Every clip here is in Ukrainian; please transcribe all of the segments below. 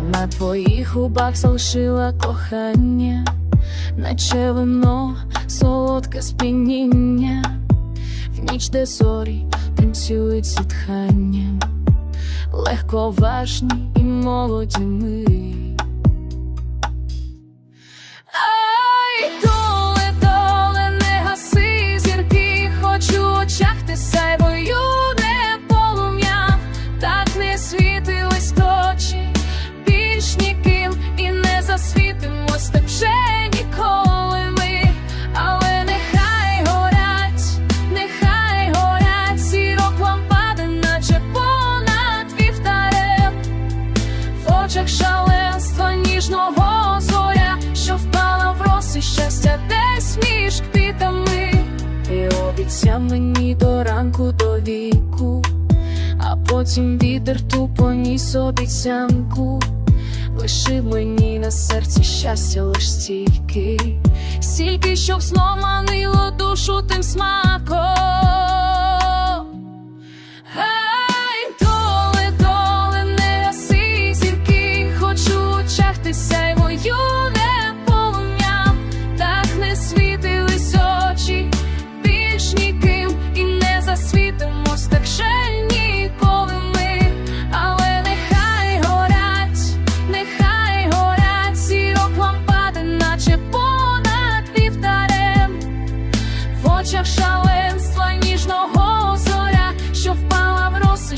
на твоїх губах залишила кохання, наче вино, солодке сп'яніння, в ніч, де зорі танцюють зітханням, легковажні і молоді ми. В ніжного зоря, що впала в роси щастя десь між квітами. Ти обіцяв мені до ранку до віку, а потім вітер тупо ніс обіцянку. Лишив мені на серці щастя лиш стільки, стільки, щоб знов манило душу тим смаком.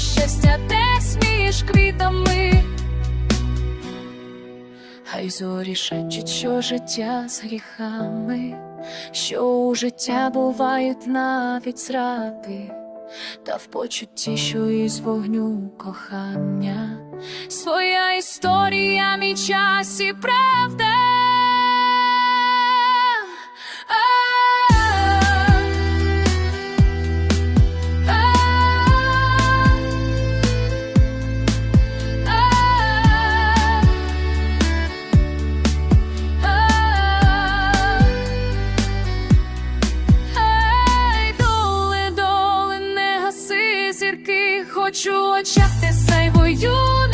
Щастя десь між квітами. Хай зорі шепчуть, що життя з гріхами, що у життя бувають навіть зради, та в почутті, що із вогню кохання, своя історія, мій час і правда. Бачу очах, ти сайвою.